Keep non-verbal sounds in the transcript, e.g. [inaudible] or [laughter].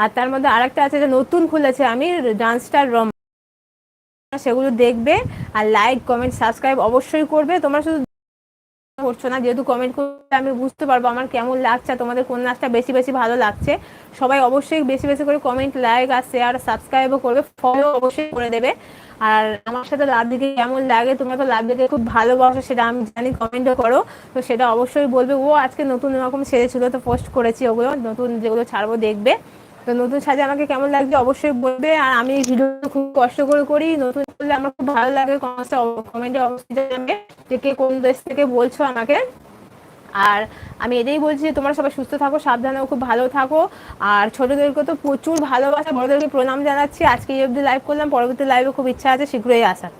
আর তার মধ্যে আরেকটা আছে যে নতুন খুলেছে আমি ডান্স স্টার রম সেগুলো দেখবে আর লাইক কমেন্ট সাবস্ক্রাইব অবশ্যই করবে। তোমরা শুধু [laughs] করছ না, যেহেতু কমেন্ট করলে আমি বুঝতে পারব আমার কেমন লাগছে তোমাদের কোন নাচটা বেশি বেশি ভালো লাগছে। সবাই অবশ্যই বেশি বেশি করে কমেন্ট লাইক আর শেয়ার সাবস্ক্রাইবও করবে ফলো অবশ্যই করে দেবে। আর আমার সাথে লাভ দিকে কেমন লাগে, তোমরা তো লাভ দিকে খুব ভালোবাসো, সেটা আমি জানি কমেন্টও করো। তো সেটা অবশ্যই বলবে, ও আজকে নতুন এরকম সেরেছিল তো পোস্ট করেছি ওগুলো, নতুন যেগুলো ছাড়বো দেখবে। তো নতুন সাজে আমাকে কেমন লাগছে অবশ্যই বলবে। আর আমি ভিডিও খুব কষ্ট করে করি। নতুন করলে আমার খুব ভালো লাগে কমেন্টে অবশ্যই জানাবে যে কে কোন দেশ থেকে বলছো আমাকে। আর আমি এটাই বলছি যে তোমরা সবাই সুস্থ থাকো সাবধানে খুব ভালো থাকো। আর ছোটদেরকে তো প্রচুর ভালোবাসা, বড়দেরকে প্রণাম জানাচ্ছি। আজকে এই অবধি লাইভ করলাম। পরবর্তী লাইভে খুব ইচ্ছা আছে, শীঘ্রই আসার।